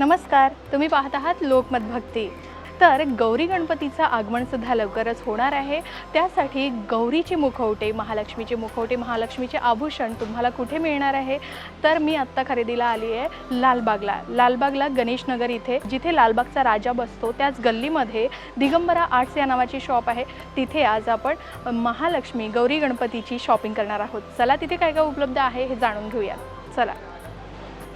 नमस्कार तुम्ही पाहत आहात लोकमत भक्ती. तर गौरी गणपतीचं आगमन सुद्धा लवकरच होणार आहे. त्यासाठी गौरीचे मुखवटे महालक्ष्मीचे मुखवटे महालक्ष्मीचे आभूषण तुम्हाला कुठे मिळणार आहे? तर मी आत्ता खरेदीला आली आहे लालबागला. लालबागला गणेशनगर इथे. जिथे लालबागचा राजा बसतो त्याच गल्लीमध्ये दिगंबरा आर्ट्स या नावाची शॉप आहे. तिथे आज आपण महालक्ष्मी गौरी गणपतीची शॉपिंग करणार आहोत. चला तिथे काय काय उपलब्ध आहे हे जाणून घेऊया चला.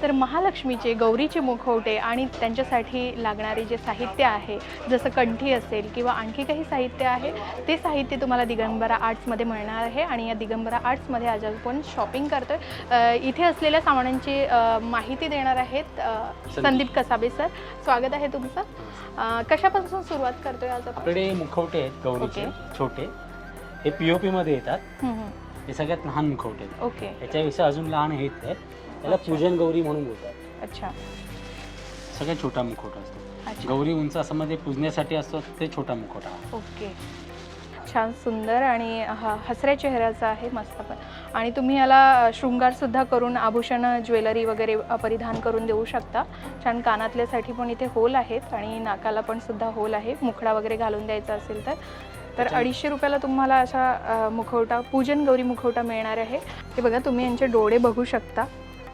तर महालक्ष्मीचे गौरीचे मुखवटे आणि त्यांच्यासाठी लागणारे जे साहित्य आहे जसं कंठी असेल किंवा आणखी काही साहित्य आहे ते साहित्य तुम्हाला दिगंबरा आर्ट्समध्ये मिळणार आहे आणि या दिगंबरा आर्ट्समध्ये आज आपण शॉपिंग करतोय. अ, इथे असलेल्या सामानांची माहिती देणार आहेत संदीप. कसाबे सर. स्वागत आहे तुमचं. कशापासून सुरुवात करतोय आज आपण? आपल्याकडे मुखवटे आहेत गौरीचे. छोटे. हे पीओपी मध्ये येतात. हे सगळ्यात लहान मुखवटे आहेत. ओके. त्याच्यापेक्षा अजून लहान हे आहेत. त्याला अच्छा. पूजन गौरी म्हणून बोलतात. अच्छा. सगळ्यात छोटा मुखवटा असतो. अच्छा. गौरी उंच असं मध्ये पूजण्यासाठी असतो ते छोटा मुखवटा. ओके. छान सुंदर आणि हा हसऱ्या चेहऱ्याचा आहे मस्त पण. आणि तुम्ही याला शृंगारसुद्धा करून आभूषण ज्वेलरी वगैरे अ, परिधान करून देऊ शकता. छान कानातल्यासाठी पण इथे होल आहेत आणि नाकाला पण सुद्धा होल आहे. मुखडा वगैरे घालून द्यायचा असेल तर. तर अडीचशे रुपयाला तुम्हाला अशा अ, मुखवटा पूजन गौरी मुखवटा मिळणार आहे. हे बघा तुम्ही यांचे डोळे बघू शकता.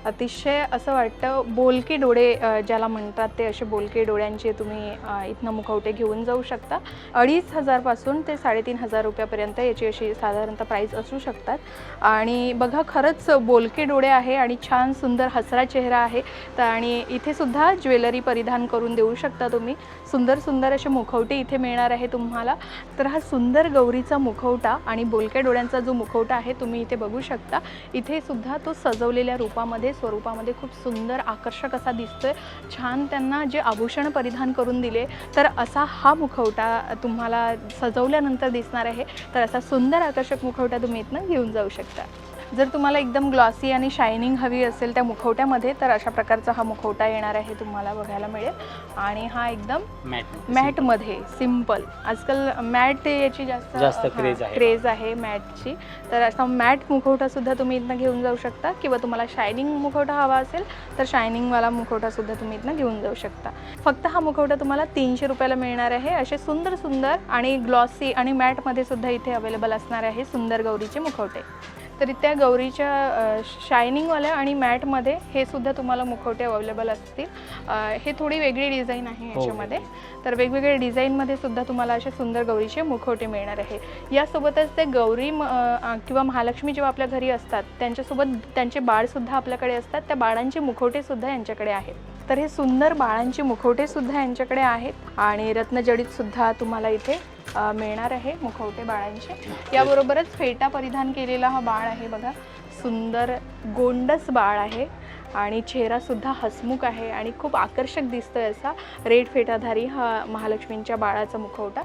अतिशय असं वाटतं बोलके डोळे ज्याला म्हणतात ते असे बोलके डोळ्यांचे तुम्ही इथनं मुखवटे घेऊन जाऊ शकता. अडीच हजारपासून ते साडेतीन हजार रुपयापर्यंत याची अशी साधारणतः प्राईस असू शकतात. आणि बघा खरंच बोलके डोळे आहे आणि छान सुंदर हसरा चेहरा आहे. तर आणि इथे सुद्धा ज्वेलरी परिधान करून देऊ शकता तुम्ही. सुंदर सुंदर असे मुखवटे इथे मिळणार आहे तुम्हाला. तर हा सुंदर गौरीचा मुखवटा आणि बोलक्या डोळ्यांचा जो मुखवटा आहे तुम्ही इथे बघू शकता. इथे सुद्धा तो सजवलेल्या रूपामध्ये स्वरूपामध्ये खूप सुंदर आकर्षक असा दिसतोय. छान त्यांना जे आभूषण परिधान करून दिले तर असा हा मुखवटा तुम्हाला सजवल्यानंतर दिसणार आहे. तर असा सुंदर आकर्षक मुखवटा तुम्ही इथनं घेऊन जाऊ शकता. जर तुम्हाला एकदम ग्लॉसी आणि शायनिंग हवी असेल त्या मुखवट्यामध्ये तर अशा प्रकारचा हा मुखवटा येणार आहे तुम्हाला बघायला मिळेल. आणि हा एकदम मॅट मॅटमध्ये सिंपल आजकाल मॅट याची जास्त जास्त craze आहे. क्रेज आहे मॅटची तर असा मॅट मुखवटा सुद्धा तुम्ही इथनं घेऊन जाऊ शकता. किंवा तुम्हाला शायनिंग मुखवटा हवा असेल तर शायनिंगवाला मुखवटा सुद्धा तुम्ही इथनं घेऊन जाऊ शकता. फक्त हा मुखवटा तुम्हाला तीनशे रुपयाला मिळणार आहे. असे सुंदर सुंदर आणि ग्लॉसी आणि मॅटमध्ये सुद्धा इथे अवेलेबल असणार आहे सुंदर गौरीचे मुखवटे. तर त्या गौरीच्या शायनिंगवाल्या आणि मॅटमध्ये हे सुद्धा तुम्हाला मुखवटे अवेलेबल असतील. हे थोडी वेगळी डिझाईन आहे हो. याच्यामध्ये. तर वेगवेगळ्या डिझाईनमध्ये सुद्धा तुम्हाला असे सुंदर गौरीचे मुखवटे मिळणार आहे. यासोबतच ते गौरी किंवा महालक्ष्मी जेव्हा आपल्या घरी असतात त्यांच्यासोबत त्यांचे बाळसुद्धा आपल्याकडे असतात. त्या बाळांचे मुखवटे सुद्धा यांच्याकडे आहेत. तर हे सुंदर बाळांचे मुखवटे सुद्धा यांच्याकडे आहेत. आणि रत्नजडीत सुद्धा तुम्हाला इथे मिळणार आहे मुखवटे बाळांचे. याबरोबरच फेटा परिधान केलेला हा बाळ आहे बघा. सुंदर गोंडस बाळ आहे आणि चेहरासुद्धा हसमुख आहे आणि खूप आकर्षक दिसतोय असा. रेड फेटाधारी हा महालक्ष्मींच्या बाळाचा मुखवटा.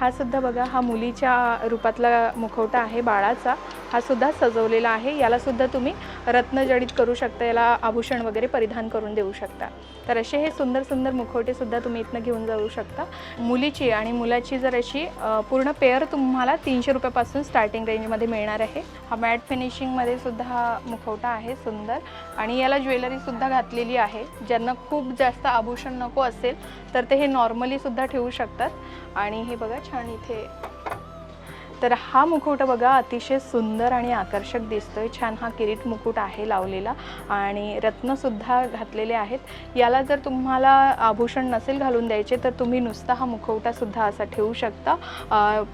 हा सुद्धा बघा हा मुलीच्या रूपातला मुखवटा आहे बाळाचा. हा सुद्धा सजवलेला आहे. याला सुद्धा तुम्ही रत्नजडित करू शकता. याला आभूषण वगैरे परिधान करून देऊ शकता. तर असे हे सुंदर सुंदर मुखवटे सुद्धा तुम्ही इथनं घेऊन जाऊ शकता. मुलीची आणि मुलाची जर अशी पूर्ण पेअर तुम्हाला तीनशे रुपयापासून स्टार्टिंग रेंजमध्ये मिळणार आहे. हा मॅट फिनिशिंगमध्ये सुद्धा हा मुखवटा आहे सुंदर. आणि याला ज्वेलरी सुद्धा घातलेली आहे. ज्यांना खूप जास्त आभूषण नको असेल तर ते हे नॉर्मली सुद्धा ठेवू शकतात. आणि हे बघा छान इथे तर हा मुकुट बघा अतिशय सुंदर आणि आकर्षक दिसतोय. छान हा किरीट मुकुट आहे लावलेला आणि रत्नसुद्धा घातलेले आहेत. याला जर तुम्हाला आभूषण नसेल घालून द्यायचे तर तुम्ही नुसता हा मुखवटासुद्धा असा ठेवू शकता.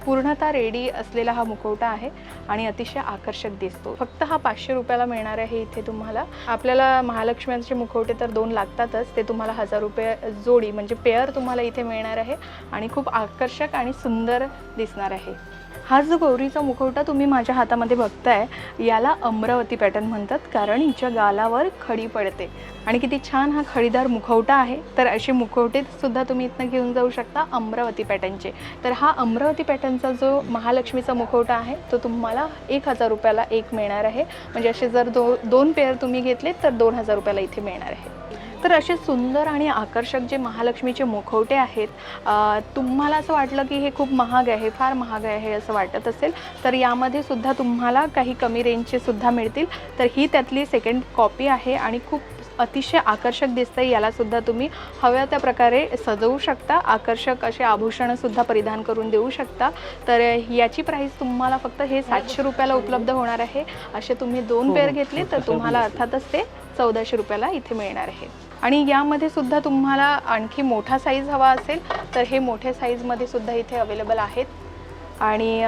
पूर्णतः रेडी असलेला हा मुखवटा आहे आणि अतिशय आकर्षक दिसतो. फक्त हा पाचशे रुपयाला मिळणार आहे इथे तुम्हाला. आपल्याला महालक्ष्म्यांचे मुखवटे तर दोन लागतातच. ते तुम्हाला हजार रुपये जोडी म्हणजे पेअर तुम्हाला इथे मिळणार आहे आणि खूप आकर्षक आणि सुंदर दिसणार आहे. हा जो गौरीचा मुखवटा तुम्ही माझ्या हातामध्ये बघताय याला अमरावती पॅटर्न म्हणतात कारण हिच्या गालावर खडी पडते. आणि किती छान हा खडीदार मुखवटा आहे. तर असे मुखवटे सुद्धा तुम्ही इथनं घेऊन जाऊ शकता अमरावती पॅटर्नचे तर हा अमरावती पॅटर्नचा जो महालक्ष्मीचा मुखवटा आहे तो तुम्हाला एक हजार रुपयाला एक मिळणार आहे. म्हणजे असे जर दो दोन पेअर तुम्ही घेतले तर दोन हजार रुपयाला इथे मिळणार आहे. तर असे सुंदर आणि आकर्षक जे महालक्ष्मीचे मुखवटे आहेत तुम्हाला असं वाटलं की हे खूप महाग आहे फार महाग आहे असं वाटत असेल तर यामध्ये सुद्धा तुम्हाला काही कमी रेंजचे सुद्धा मिळतील तर ही त्यातली सेकंड कॉपी आहे आणि खूप अतिशय आकर्षक दिसतं याला सुद्धा तुम्ही हव्या त्या प्रकारे सजवू शकता आकर्षक असे आभूषणंसुद्धा परिधान करून देऊ शकता तर याची प्राईस तुम्हाला फक्त हे सातशे रुपयाला उपलब्ध होणार आहे असे तुम्ही दोन हो, पेअर हो. घेतले तर तसं तुम्हाला. अर्थातच ते चौदाशे रुपयाला इथे मिळणार आहे आणि यामध्ये सुद्धा तुम्हाला आणखी मोठा साईज हवा असेल तर हे मोठ्या साईजमध्ये सुद्धा इथे अवेलेबल आहेत. आणि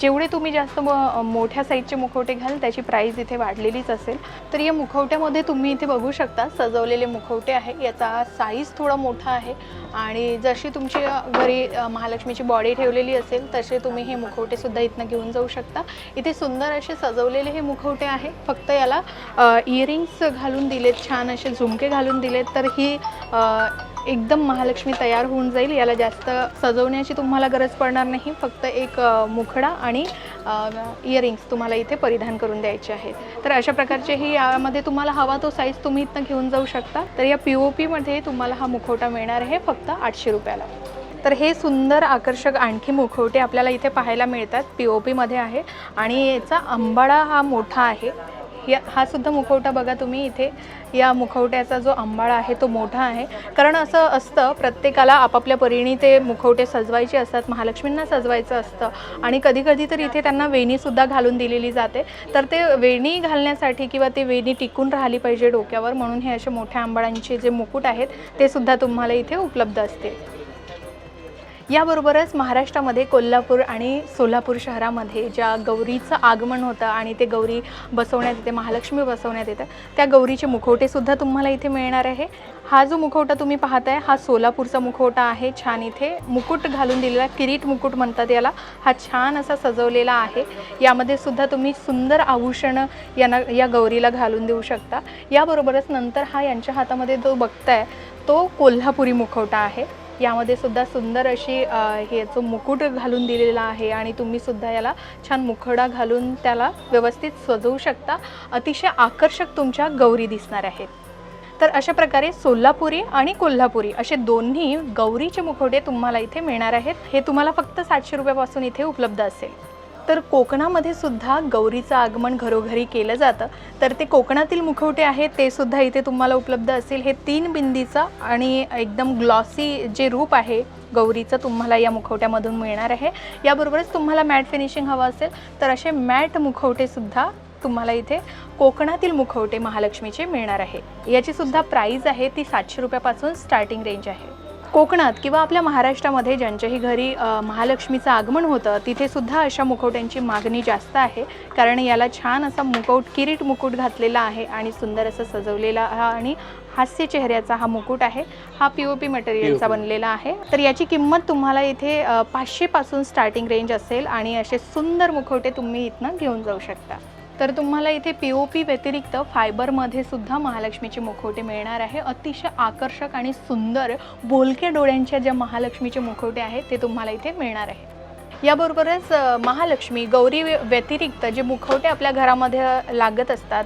जेवढे तुम्ही जास्त म- मोठ्या साईजचे मुखवटे घ्याल त्याची प्राईस इथे वाढलेलीच असेल. तर या मुखवट्यामध्ये तुम्ही इथे बघू शकता सजवलेले मुखवटे आहे. याचा साईज थोडा मोठा आहे. आणि जशी तुमची घरी महालक्ष्मीची बॉडी ठेवलेली असेल तसे तुम्ही हे मुखवटेसुद्धा इथनं घेऊन जाऊ शकता. इथे सुंदर असे सजवलेले हे मुखवटे आहे. फक्त याला इयरिंग्स घालून दिलेत छान असे झुमके घालून दिलेत. तर ही एकदम महालक्ष्मी तयार होऊन जाईल. याला जास्त सजवण्याची तुम्हाला गरज पडणार नाही. फक्त एक मुखडा आणि इयरिंग्स तुम्हाला इथे परिधान करून द्यायचे आहेत. तर अशा प्रकारचेही यामध्ये तुम्हाला हवा तो साईज तुम्ही इथनं घेऊन जाऊ शकता. तर या पी ओ पीमध्ये तुम्हाला हा मुखवटा मिळणार आहे फक्त आठशे रुपयाला. तर हे सुंदर आकर्षक आणखी मुखवटे आपल्याला इथे पाहायला मिळतात. पी ओ पीमध्ये आहे. आणि याचा अंबाडा हा मोठा आहे. या हा सुद्धा मुखवटा बघा तुम्ही इथे. या मुखवट्याचा जो आंबाळा आहे तो मोठा आहे. कारण असं असतं प्रत्येकाला आपापल्या परीने ते मुखवटे सजवायचे असतात महालक्ष्मींना सजवायचं असतं. आणि कधी कधी तर इथे त्यांना वेणीसुद्धा घालून दिलेली जाते. तर ते वेणी घालण्यासाठी किंवा ते वेणी टिकून राहिली पाहिजे डोक्यावर म्हणून हे असे मोठ्या आंबाळांचे जे मुकुट आहेत ते सुद्धा तुम्हाला इथे उपलब्ध असते याबरोबरच महाराष्ट्रामध्ये कोल्हापूर आणि सोलापूर शहरामध्ये ज्या गौरीचं आगमन होतं आणि ते गौरी बसवण्यात येते महालक्ष्मी बसवण्यात येतं त्या गौरीचे मुखवटेसुद्धा तुम्हाला इथे मिळणार आहे. हा जो मुखवटा तुम्ही पाहताय हा सोलापूरचा मुखवटा आहे. छान इथे मुकुट घालून दिलेला किरीट मुकुट म्हणतात याला. हा छान असा सजवलेला आहे. यामध्ये सुद्धा तुम्ही सुंदर आभूषणं यांना या गौरीला घालून देऊ शकता. याबरोबरच नंतर हा यांच्या हातामध्ये जो बघताय तो कोल्हापुरी मुखवटा आहे. यामध्ये सुद्धा सुंदर अशी हे जो मुकुट घालून दिलेला आहे आणि तुम्ही सुद्धा याला छान मुखडा घालून त्याला व्यवस्थित सजवू शकता. अतिशय आकर्षक तुमच्या गौरी दिसणार आहेत. तर अशा प्रकारे सोलापुरी आणि कोल्हापुरी असे दोन्ही गौरीचे मुखवटे तुम्हाला इथे मिळणार आहेत. हे तुम्हाला फक्त सातशे रुपयापासून इथे उपलब्ध असेल. तर कोकणामध्ये सुद्धा गौरीचं आगमन घरोघरी केलं जातं. तर ते कोकणातील मुखवटे आहेत ते सुद्धा इथे तुम्हाला उपलब्ध असेल. हे तीन बिंदीचं आणि एकदम ग्लॉसी जे रूप आहे गौरीचं तुम्हाला या मुखवट्यामधून मिळणार आहे. याबरोबरच तुम्हाला मॅट फिनिशिंग हवं असेल तर असे मॅट मुखवटेसुद्धा तुम्हाला इथे कोकणातील मुखवटे महालक्ष्मीचे मिळणार आहे. याची सुद्धा प्राईज आहे ती सातशे रुपयापासून स्टार्टिंग रेंज आहे. कोकणात किंवा आपल्या महाराष्ट्रामध्ये ज्यांच्याही घरी महालक्ष्मीचं आगमन होतं तिथे सुद्धा अशा मुखवट्यांची मागणी जास्त आहे. कारण याला छान असा मुकुट किरीट मुकुट घातलेला आहे आणि सुंदर असं सजवलेला हा आणि हास्य चेहऱ्याचा हा मुकुट आहे. हा पी ओ पी मटेरियलचा. बनलेला आहे. तर याची किंमत तुम्हाला इथे पाचशेपासून स्टार्टिंग रेंज असेल आणि असे सुंदर मुखवटे तुम्ही इथनं घेऊन जाऊ शकता. तर तुम्हाला इथे पी ओ पी व्यतिरिक्त फायबरमध्ये सुद्धा महालक्ष्मीचे मुखवटे मिळणार आहे. अतिशय आकर्षक आणि सुंदर बोलक्या डोळ्यांच्या ज्या महालक्ष्मीचे मुखवटे आहेत ते तुम्हाला इथे मिळणार आहे. याबरोबरच महालक्ष्मी गौरी व्यतिरिक्त जे मुखवटे आपल्या घरामध्ये लागत असतात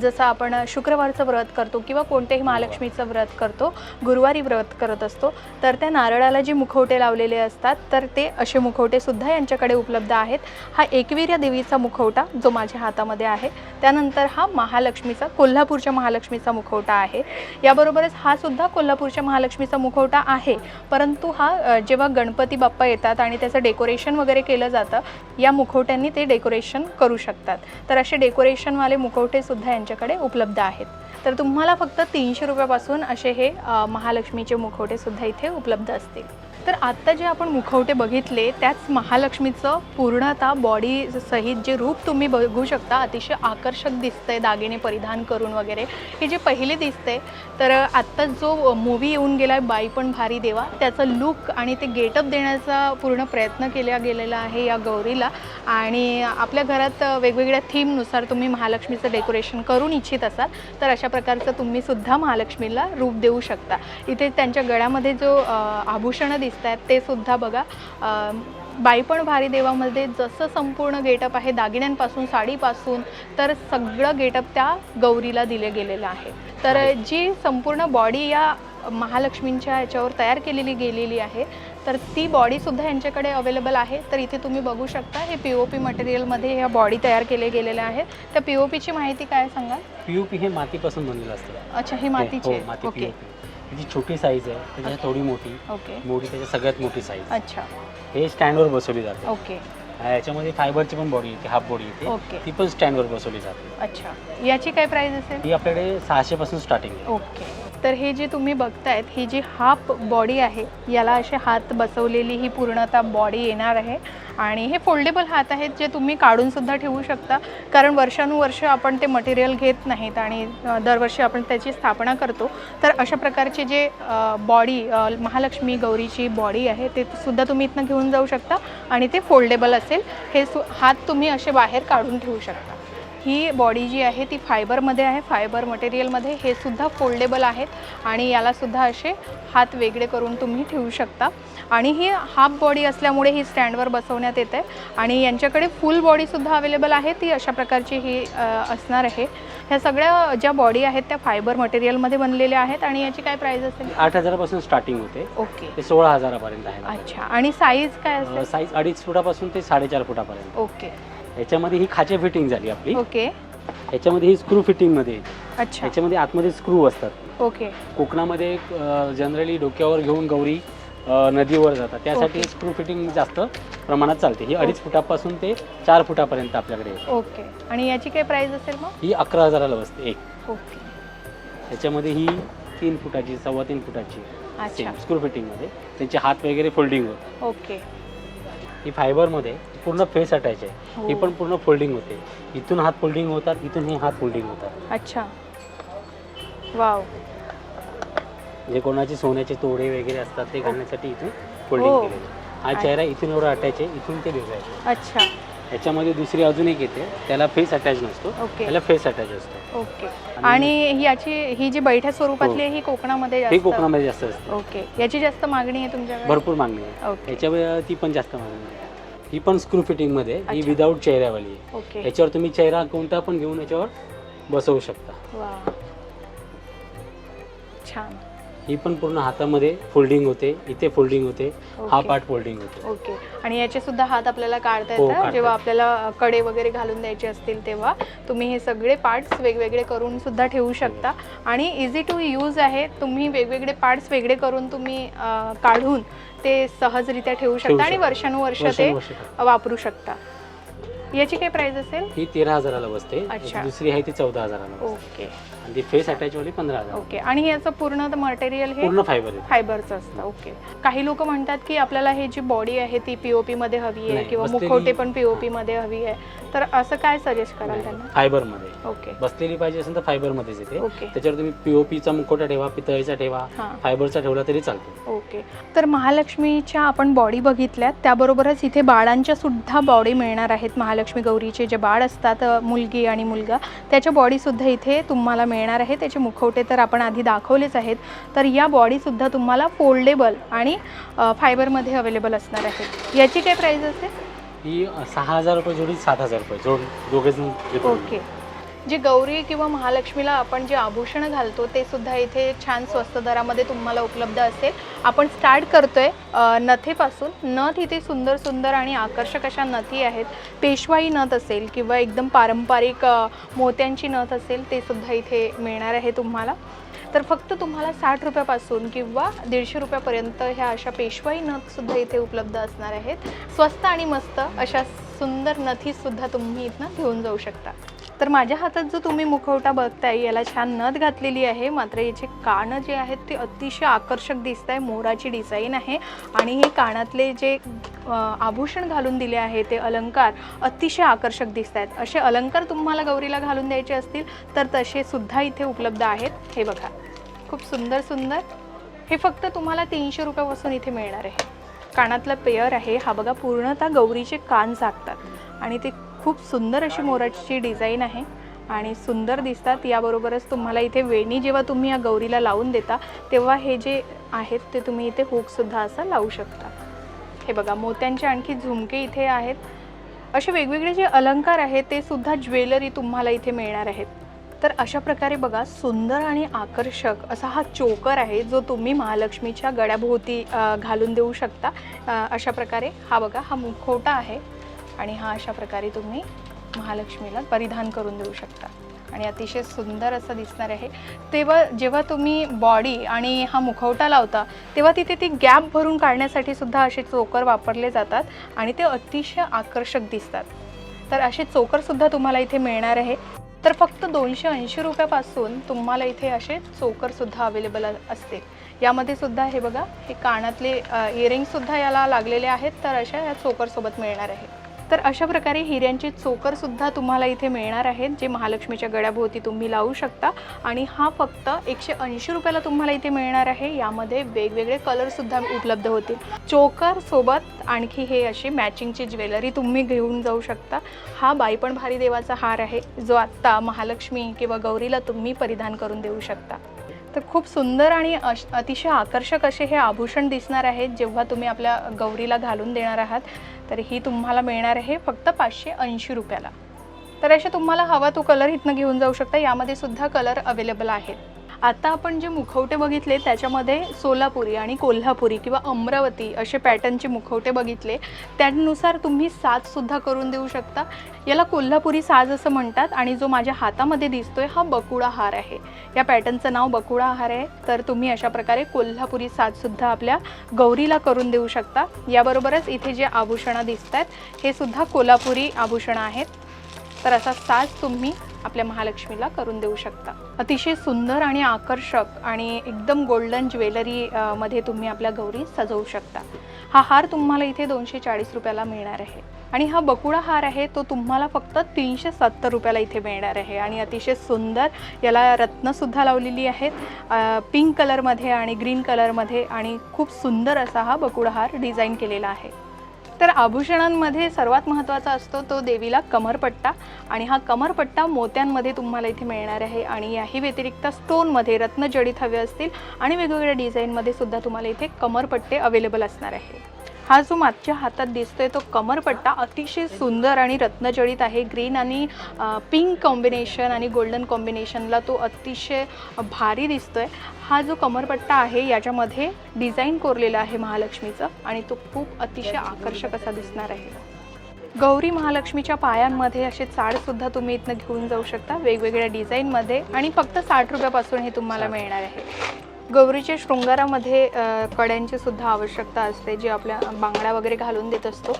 जसं आपण शुक्रवारचं व्रत करतो किंवा कोणत्याही महालक्ष्मीचं व्रत करतो गुरुवारी व्रत करत असतो तर त्या नारळाला जे मुखवटे लावलेले असतात तर ते असे मुखवटेसुद्धा यांच्याकडे उपलब्ध आहेत. हा एकवीर्या देवीचा मुखवटा जो माझ्या हातामध्ये आहे त्यानंतर हा महालक्ष्मीचा कोल्हापूरच्या महालक्ष्मीचा मुखवटा आहे. याबरोबरच हा सुद्धा कोल्हापूरच्या महालक्ष्मीचा मुखवटा आहे परंतु हा जेव्हा गणपती बाप्पा येतात आणि त्याचं डेकोरेशन वगैरे केलं जातं या मुखवट्यांनी ते डेकोरेशन करू शकतात. तर असे डेकोरेशनवाले मुखवटे सुद्धा यांच्याकडे उपलब्ध आहेत. तर तुम्हाला फक्त तीनशे रुपयापासून असे हे महालक्ष्मीचे मुखवटे सुद्धा इथे उपलब्ध असतील. तर आत्ता जे आपण मुखवटे बघितले त्याच महालक्ष्मीचं पूर्णतः बॉडी सहित जे रूप तुम्ही बघू शकता अतिशय आकर्षक दिसतंय दागिने परिधान करून वगैरे. हे जे पहिले दिसते तर आत्ता जो मूवी येऊन गेला आहे बाई पण भारी देवा त्याचं लुक आणि ते गेटअप देण्याचा पूर्ण प्रयत्न केला गेलेला आहे या गौरीला. आणि आपल्या घरात वेगवेगळ्या थीमनुसार तुम्ही महालक्ष्मीचं डेकोरेशन करून इच्छित असाल तर अशा प्रकारचं तुम्हीसुद्धा महालक्ष्मीला रूप देऊ शकता. इथे त्यांच्या गळ्यामध्ये जो आभूषणं दिसतात दिसत आहेत ते सुद्धा बघा. अ, बाई पण भारी देवामध्ये जसं संपूर्ण गेटअप आहे दागिन्यांपासून साडीपासून तर सगळं गेटअप त्या गौरीला दिले गेलेलं आहे. तर. जी संपूर्ण बॉडी या महालक्ष्मींच्या याच्यावर तयार केलेली गेलेली आहे तर ती बॉडीसुद्धा यांच्याकडे अवेलेबल आहे. तर इथे तुम्ही बघू शकता हे पी ओ पी मटेरियलमध्ये ह्या बॉडी तयार केले गेलेल्या आहेत. त्या पी ओ पीची माहिती काय सांगाल? पीयूपी हे मातीपासून बनलेलं असतं. अच्छा ही हे- मातीची. हो माती ओके. त्याची छोटी साईज आहे त्याच्यात थोडी मोठी. ओके. मोठी त्याच्या सगळ्यात मोठी साईज अच्छा. हे स्टँडवर बसवली जाते. ओके. याच्यामध्ये फायबरची पण बॉडी येते हाफ बॉडी येते. ओके. ती पण स्टँडवर बसवली जाते. अच्छा. याची काय प्राइस असेल? ही आपल्याकडे सहाशे पासून स्टार्टिंग आहे. ओके. तर हे जे तुम्ही बघतायत ही जी हाफ बॉडी आहे याला असे हात बसवलेली ही पूर्णतः बॉडी येणार आहे. आणि हे फोल्डेबल हात आहेत जे तुम्ही काढूनसुद्धा ठेवू शकता. कारण वर्षानुवर्ष आपण ते मटेरियल घेत नाहीत आणि दरवर्षी आपण त्याची स्थापना करतो. तर अशा प्रकारचे जे बॉडी महालक्ष्मी गौरीची बॉडी आहे ते सुद्धा तुम्ही इथनं घेऊन जाऊ शकता आणि ते फोल्डेबल असेल. हे सु हात तुम्ही असे बाहेर काढून ठेवू शकता. ही बॉडी जी आहे ती फायबरमध्ये आहे. फायबर मटेरियलमध्ये हे सुद्धा फोल्डेबल आहेत आणि यालासुद्धा असे हात वेगळे करून तुम्ही ठेवू शकता. आणि ही हाफ बॉडी असल्यामुळे ही स्टँडवर बसवण्यात येते. आणि यांच्याकडे फुल बॉडीसुद्धा अवेलेबल आहे. ती अशा प्रकारची ही असणार आहे. ह्या सगळ्या ज्या बॉडी आहेत त्या फायबर मटेरियलमध्ये बनलेल्या आहेत आणि याची काय प्राईस असेल? आठ हजारापासून स्टार्टिंग होते. ओके. ते सोळा हजारापर्यंत आहे. अच्छा. आणि साईज काय असेल? साईज अडीच फुटापासून ते साडेचार फुटापर्यंत. ओके. याच्यामध्ये ही खाचे फिटिंग झाली आपली. ओके. याच्यामध्ये ही स्क्रू फिटिंगमध्ये येते. अच्छा. याच्यामध्ये आतमध्ये स्क्रू असतात. ओके. कोकणामध्ये जनरली डोक्यावर घेऊन गौरी नदीवर जातात. त्यासाठी. स्क्रू फिटिंग जास्त प्रमाणात चालते. ही अडीच फुटापासून ते चार फुटापर्यंत आपल्याकडे येते. ओके. आणि याची काय प्राईस असेल मग? ही अकरा हजाराला बसते एक. ओके. याच्यामध्ये ही तीन फुटाची सव्वा तीन फुटाची. स्क्रू फिटिंगमध्ये त्यांचे हात वगैरे फोल्डिंग होते ओके. ही फायबरमध्ये पूर्ण फेस अटॅच आहे. ही. हो. पण पूर्ण फोल्डिंग होते. इथून हात फोल्डिंग होतात इथून हे हात फोल्डिंग होतात. अच्छा. वाव. जे कोणाचे सोन्याचे तोडे वगैरे असतात ते घालण्यासाठी इथून हो. फोल्डिंग केलेले हा चेहरा इथून एवढा अटॅच आहे इथून ते वेगळं आहे. अच्छा. याच्यामध्ये दुसरी अजून एक येते त्याला फेस अटॅच नसतो. ओके. त्याला फेस अटॅच असतो. ओके. आणि- याची ही जी बैठ्या स्वरूपातली आहे ही कोकणामध्ये हे जास्त? कोकणामध्ये जास्त असते. ओके. याची जास्त मागणी आहे तुमच्याकडे? भरपूर मागणी आहे. ओके. याच्यावर ती पण जास्त मागणी आहे. ही पण स्क्रू फिटिंगमध्ये ही अच्छा. विदाऊट चेहऱ्यावाली आहे. ओके. याच्यावर तुम्ही चेहरा कोणता पण घेऊन याच्यावर बसवू शकता. वा. छान. ही पण पूर्ण हातामध्ये फोल्डिंग होते इथे फोल्डिंग होते हा ओके. पार्ट फोल्डिंग होतो ओके आणि याचे सुद्धा हात आपल्याला काढता हो, येतात काढता जेव्हा येतात. आपल्याला कडे वगैरे घालून द्यायचे असतील तेव्हा तुम्ही हे सगळे पार्ट्स वेगवेगळे करून सुद्धा ठेवू शकता आणि इझी टू यूज आहे तुम्ही वेगवेगळे पार्ट्स वेगळे करून तुम्ही अं, काढून ते सहजरित्या ठेवू शकता आणि शकता. वर्षानुवर्ष ते वर्षानुवर्ष. वापरू शकता याची काय प्राइस असेल? ही तेरा हजाराला बसते. अच्छा. दुसरी आहे ती चौदा हजाराला बसते. ओके. आणि ती फेस अटॅच वाली पंधरा हजार. ओके. आणि याचं पूर्ण मटेरियल हे? पूर्ण फायबर आहे. फायबरचं असतं. ओके. काही लोक म्हणतात की आपल्याला ही जी बॉडी आहे ती पीओपी मध्ये हवी आहे नाही, किंवा बसलेली- मुखवटे पण पीओपी मध्ये हवी आहे. तर असं काय सजेस्ट कराल त्यांना? फायबरमध्ये. ओके. बसलेली पाहिजे असेल तर फायबर मध्येच येते. ओके. त्याच्यावर तुम्ही पीओपीचा मुखवटा ठेवा पितळेचा ठेवा हां. फायबरचा ठेवला तरी चालतो. ओके. तर महालक्ष्मीच्या आपण बॉडी बघितल्यात त्याबरोबरच इथे बाळांच्या सुद्धा बॉडी मिळणार आहेत महालक्ष्मी गौरीचे जे बाळ असतात मुलगी आणि मुलगा त्याच्या बॉडीसुद्धा इथे तुम्हाला मिळणार आहे. त्याचे मुखवटे तर आपण आधी दाखवलेच आहेत. तर या बॉडीसुद्धा तुम्हाला फोल्डेबल आणि फायबरमध्ये अवेलेबल असणार आहेत याची काय प्राईस असेल? ही सहा हजार रुपये जोडी सात हजार रुपये. जोड दोघे ओके जे गौरी किंवा महालक्ष्मीला आपण जे आभूषणं घालतो ते सुद्धा इथे छान स्वस्त दरामध्ये तुम्हाला उपलब्ध असेल. आपण स्टार्ट करतोय नथेपासून. नथ इथे सुंदर सुंदर आणि आकर्षक अशा नथी आहेत. पेशवाई नथ असेल किंवा एकदम पारंपरिक मोत्यांची नथ असेल ते सुद्धा इथे मिळणार आहे तुम्हाला. तर फक्त तुम्हाला साठ रुपयापासून किंवा दीडशे रुपयापर्यंत ह्या अशा पेशवाई नथसुद्धा इथे उपलब्ध असणार आहेत. स्वस्त आणि मस्त अशा सुंदर नथीसुद्धा तुम्ही इथनं घेऊन जाऊ शकता. तर माझ्या हातात जो तुम्ही मुखवटा बघताय याला छान नथ घातलेली आहे. मात्र याचे कानं जे आहेत ते अतिशय आकर्षक दिसत आहे मोराची डिझाईन आहे. आणि हे कानातले जे आभूषण घालून दिले आहे ते अलंकार अतिशय आकर्षक दिसत आहेत असे अलंकार तुम्हाला गौरीला घालून द्यायचे असतील तर तसे सुद्धा इथे उपलब्ध आहेत. हे बघा. खूप सुंदर सुंदर. हे फक्त तुम्हाला तीनशे रुपयापासून इथे मिळणार आहे. कानातला पेअर आहे. हा बघा पूर्णतः गौरीचे कान झाकतात आणि ते खूप सुंदर अशी मोराची डिझाईन आहे आणि सुंदर दिसतात. याबरोबरच तुम्हाला इथे वेणी जेव्हा तुम्ही या गौरीला लावून देता तेव्हा हे जे आहेत ते तुम्ही इथे हुकसुद्धा असं लावू शकता. हे बघा मोत्यांचे आणखी झुमके इथे आहेत. असे वेगवेगळे जे अलंकार आहेत ते सुद्धा ज्वेलरी तुम्हाला इथे मिळणार आहेत. तर अशा प्रकारे बघा सुंदर आणि आकर्षक असा हा चोकर आहे जो तुम्ही महालक्ष्मीच्या गळ्याभोवती घालून देऊ शकता. अशा प्रकारे हा बघा हा मुखवटा आहे. आणि हा अशा प्रकारे तुम्ही महालक्ष्मीला परिधान करून देऊ शकता. आणि अतिशय सुंदर असं दिसणार आहे. तेव्हा जेव्हा तुम्ही बॉडी आणि हा मुखवटा लावता तेव्हा तिथे ती गॅप भरून काढण्यासाठी सुद्धा असे चोकर वापरले जातात आणि ते अतिशय आकर्षक दिसतात. तर असे चोकरसुद्धा तुम्हाला इथे मिळणार आहे. तर फक्त दोनशे ऐंशी रुपयापासून तुम्हाला इथे असे चोकरसुद्धा अवेलेबल असते यामध्ये सुद्धा हे बघा हे कानातले इयरिंगसुद्धा याला लागलेले आहेत. तर अशा या चोकरसोबत मिळणार आहे. तर अशा प्रकारे हिऱ्यांची चोकर सुद्धा तुम्हाला इथे मिळणार आहेत जे महालक्ष्मीच्या गळ्याभोवती तुम्ही लावू शकता. आणि हा फक्त एकशे ऐंशी रुपयाला तुम्हाला इथे मिळणार आहे. यामध्ये वेगवेगळे कलर सुद्धा उपलब्ध होतील. चोकर सोबत आणखी हे अशी मॅचिंगची ज्वेलरी तुम्ही घेऊन जाऊ शकता. हा बाई पण भारी देवाचा हार आहे. जो आत्ता महालक्ष्मी किंवा गौरीला तुम्ही परिधान करून देऊ शकता. तर खूप सुंदर आणि अश अतिशय आकर्षक असे हे आभूषण दिसणार आहेत जेव्हा तुम्ही आपल्या गौरीला घालून देणार आहात. तर ही तुम्हाला मिळणार आहे फक्त पाचशे ऐंशी रुपयाला. तर असे तुम्हाला हवा तो कलर इथनं घेऊन जाऊ शकता. यामध्ये सुद्धा कलर अवेलेबल आहेत. आता आपण जे मुखवटे बघितले त्याच्यामध्ये सोलापुरी आणि कोल्हापुरी किंवा अमरावती असे पॅटर्नचे मुखवटे बघितले. त्यानुसार तुम्ही साजसुद्धा करून देऊ शकता. याला कोल्हापुरी साज असं म्हणतात आणि जो माझ्या हातामध्ये दिसतोय हा बकुळा हार आहे. या पॅटर्नचं नाव बकुळा हार आहे. तर तुम्ही अशा प्रकारे कोल्हापुरी साजसुद्धा आपल्या गौरीला करून देऊ शकता. याबरोबरच इथे जे आभूषणं दिसत आहेत हे सुद्धा कोल्हापुरी आभूषणं आहेत. तर असा साज तुम्ही आपल्या महालक्ष्मीला करून देऊ शकता. अतिशय सुंदर आणि आकर्षक आणि एकदम गोल्डन ज्वेलरी मध्ये तुम्ही आपल्या गौरी सजवू शकता. हा हार तुम्हाला इथे दोनशे चाळीस रुपयाला मिळणार आहे. आणि हा बकुळा हार आहे तो तुम्हाला फक्त तीनशे सत्तर रुपयाला इथे मिळणार आहे. आणि अतिशय सुंदर याला रत्नसुद्धा लावलेली आहेत. पिंक कलरमध्ये आणि ग्रीन कलरमध्ये आणि खूप सुंदर असा हा बकुळा हार डिझाईन केलेला आहे. तर आभूषणांमध्ये सर्वात महत्त्वाचा असतो तो देवीला कमरपट्टा. आणि हा कमरपट्टा मोत्यांमध्ये तुम्हाला इथे मिळणार आहे. आणि याही व्यतिरिक्त स्टोनमध्ये रत्नजडित हवे असतील. आणि वेगवेगळ्या डिझाईनमध्ये सुद्धा तुम्हाला इथे कमरपट्टे अवेलेबल असणार आहे हा जो मागच्या हातात दिसतोय तो कमरपट्टा अतिशय सुंदर आणि रत्नजडित आहे. ग्रीन आणि पिंक कॉम्बिनेशन आणि गोल्डन कॉम्बिनेशनला तो अतिशय भारी दिसतोय. हा जो कमरपट्टा आहे याच्यामध्ये डिझाईन कोरलेला आहे महालक्ष्मीचं आणि तो खूप अतिशय आकर्षक असा दिसणार आहे. गौरी महालक्ष्मीच्या पायांमध्ये असे चाडसुद्धा तुम्ही इथनं घेऊन जाऊ शकता. वेगवेगळ्या डिझाईनमध्ये आणि फक्त साठ रुपयापासून हे तुम्हाला मिळणार आहे. गौरीच्या शृंगारामध्ये कड्यांची सुद्धा आवश्यकता असते जी आपल्या बांगड्या वगैरे घालून देत असतो.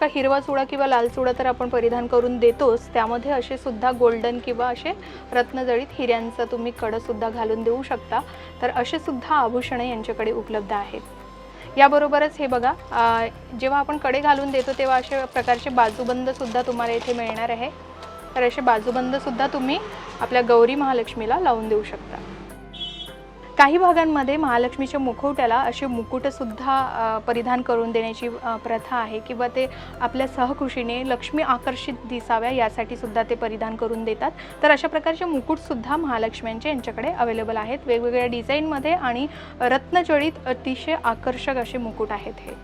का हिरवा चुडा किंवा लाल चुडा तर आपण परिधान करून देतोच. त्यामध्ये असे सुद्धा गोल्डन किंवा असे रत्नजळीत हिऱ्यांचा तुम्ही कडंसुद्धा घालून देऊ शकता. तर असे सुद्धा आभूषणं यांच्याकडे उपलब्ध आहेत. याबरोबरच हे बघा जेव्हा आपण कडे घालून देतो तेव्हा अशा प्रकारचे बाजूबंदसुद्धा तुम्हाला इथे मिळणार आहे. तर असे बाजूबंदसुद्धा तुम्ही आपल्या गौरी महालक्ष्मीला लावून देऊ शकता. काही भागांमध्ये महालक्ष्मीच्या मुखवट्याला असे मुकुटसुद्धा परिधान करून देण्याची प्रथा आहे किंवा ते आपल्या सहकृषीने लक्ष्मी आकर्षित दिसाव्या यासाठी सुद्धा ते परिधान करून देतात. तर अशा प्रकारचे मुकुटसुद्धा महालक्ष्म्यांचे यांच्याकडे अवेलेबल आहेत. वेगवेगळ्या डिझाईनमध्ये आणि रत्नजडित अतिशय आकर्षक असे मुकुट आहेत हे.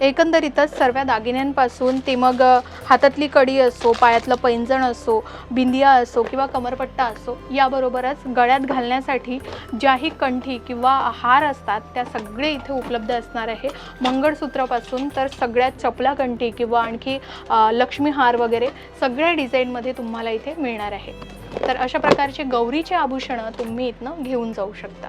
एकंदरीतच सर्व दागिन्यांपासून ते मग हातातली कडी असो पायातलं पैंजण असो बिंदिया असो किंवा कमरपट्टा असो याबरोबरच गळ्यात घालण्यासाठी ज्याही कंठी किंवा हार असतात त्या सगळे इथे उपलब्ध असणार आहे. मंगळसूत्रापासून तर सगळ्या चपला कंठी किंवा आणखी लक्ष्मी हार वगैरे सगळ्या डिझाईनमध्ये तुम्हाला इथे मिळणार आहे. तर अशा प्रकारचे गौरीचे आभूषणं तुम्ही इथनं घेऊन जाऊ शकता.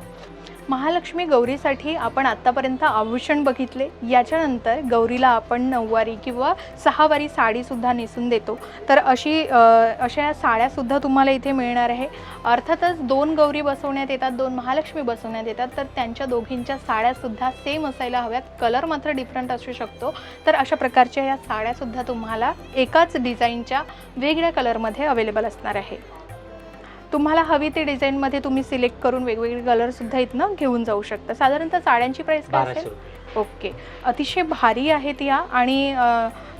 महालक्ष्मी गौरीसाठी आपण आत्तापर्यंत आभूषण बघितले. याच्यानंतर गौरीला आपण नऊवारी किंवा सहावारी साडीसुद्धा नेसून देतो. तर अशी अशा साड्यासुद्धा तुम्हाला इथे मिळणार आहे. अर्थातच दोन गौरी बसवण्यात येतात दोन महालक्ष्मी बसवण्यात येतात. तर त्यांच्या दोघींच्या साड्यासुद्धा सेम असायला हव्यात. कलर मात्र डिफरंट असू शकतो. तर अशा प्रकारच्या या साड्यासुद्धा तुम्हाला एकाच डिझाईनच्या वेगळ्या कलरमध्ये अवेलेबल असणार आहे. तुम्हाला हवी ते डिझाईनमध्ये तुम्ही सिलेक्ट करून वेगवेगळे कलरसुद्धा इथनं घेऊन जाऊ शकता. साधारणतः साड्यांची प्राईस काय असेल? ओके अतिशय भारी आहेत या आणि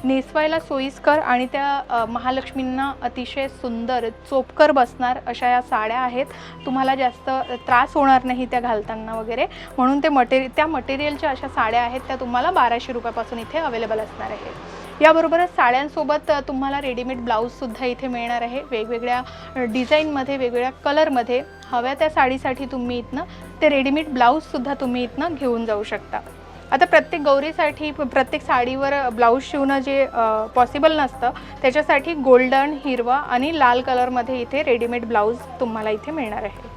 नेसवायला सोयीस्कर आणि त्या महालक्ष्मींना अतिशय सुंदर चोपकर बसणार अशा या साड्या आहेत. तुम्हाला जास्त त्रास होणार नाही त्या घालताना वगैरे. म्हणून ते मटेरि त्या मटेरियलच्या अशा साड्या आहेत त्या तुम्हाला बाराशे रुपयापासून इथे अवेलेबल असणार आहेत. याबरोबरच साड्यांसोबत तुम्हाला रेडीमेड ब्लाऊजसुद्धा इथे मिळणार आहे. वेगवेगळ्या डिझाईनमध्ये वेगवेगळ्या कलरमध्ये हव्या त्या साडीसाठी तुम्ही इथनं ते रेडीमेड ब्लाऊजसुद्धा तुम्ही इथनं घेऊन जाऊ शकता. आता प्रत्येक गौरीसाठी प्रत्येक साडीवर ब्लाऊज शिवणं जे पॉसिबल नसतं त्याच्यासाठी गोल्डन हिरवा आणि लाल कलरमध्ये इथे रेडीमेड ब्लाऊज तुम्हाला इथे मिळणार आहे.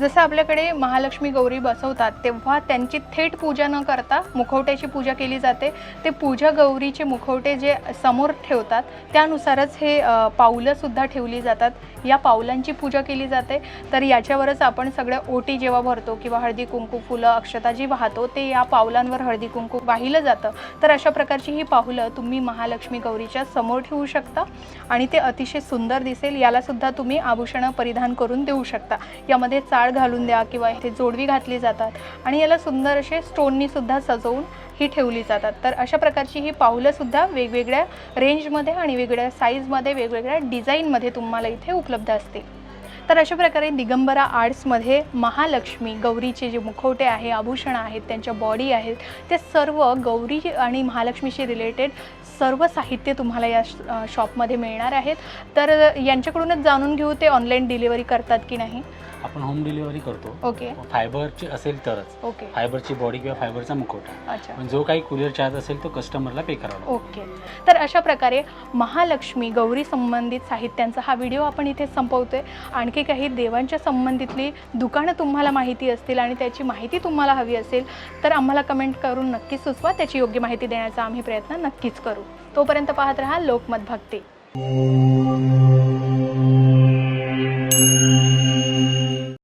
जसं आपल्याकडे महालक्ष्मी गौरी बसवतात तेव्हा त्यांची थेट पूजा न करता मुखवट्याची पूजा केली जाते. ते पूजा गौरीचे मुखवटे जे समोर ठेवतात त्यानुसारच हे पावलंसुद्धा ठेवली जातात. या पावलांची पूजा केली जाते. तर याच्यावरच आपण सगळ्या ओटी जेव्हा भरतो किंवा हळदी कुंकू फुलं अक्षता जी वाहतो ते या पावलांवर हळदी कुंकू वाहिलं जातं. तर अशा प्रकारची ही पावलं तुम्ही महालक्ष्मी गौरीच्या समोर ठेवू शकता आणि ते अतिशय सुंदर दिसेल. यालासुद्धा तुम्ही आभूषणं परिधान करून देऊ शकता. यामध्ये चाळ घालून द्या किंवा इथे जोडवी घातली जातात आणि याला सुंदर असे स्टोननी सुद्धा सजवून ही ठेवली जातात. तर अशा प्रकारची ही पाऊलंसुद्धा वेगवेगळ्या रेंजमध्ये आणि वेगवेगळ्या साईजमध्ये वेगवेगळ्या डिझाईनमध्ये तुम्हाला इथे उपलब्ध असतील. तर अशा प्रकारे दिगंबरा आर्ट्समध्ये महालक्ष्मी गौरीचे जे मुखवटे आहे आभूषणं आहेत त्यांच्या बॉडी आहेत ते सर्व गौरी आणि महालक्ष्मीशी रिलेटेड सर्व साहित्य तुम्हाला या शॉपमध्ये मिळणार आहेत. तर यांच्याकडूनच जाणून घेऊ ते ऑनलाईन डिलिव्हरी करतात की नाही? आपण होम डिलिव्हरी करतो. ओके फायबरची असेल तरच. ओके फायबरची बॉडी किंवा फायबरचा मुखवटा. अच्छा. पण जो काही कुरिअर चार्ज असेल तो कस्टमरला पे करावा ओके तर अशा प्रकारे महालक्ष्मी गौरी संबंधित साहित्यांचा हा व्हिडिओ आपण इथे संपवतोय. आणखी आणखी काही देवांच्या संबंधितली दुकानं तुम्हाला माहिती असतील आणि त्याची माहिती तुम्हाला हवी असेल तर आम्हाला कमेंट करून नक्कीच सुचवा. त्याची योग्य माहिती देण्याचा आम्ही प्रयत्न नक्कीच करू. तोपर्यंत पाहत राहा लोकमत भक्ती.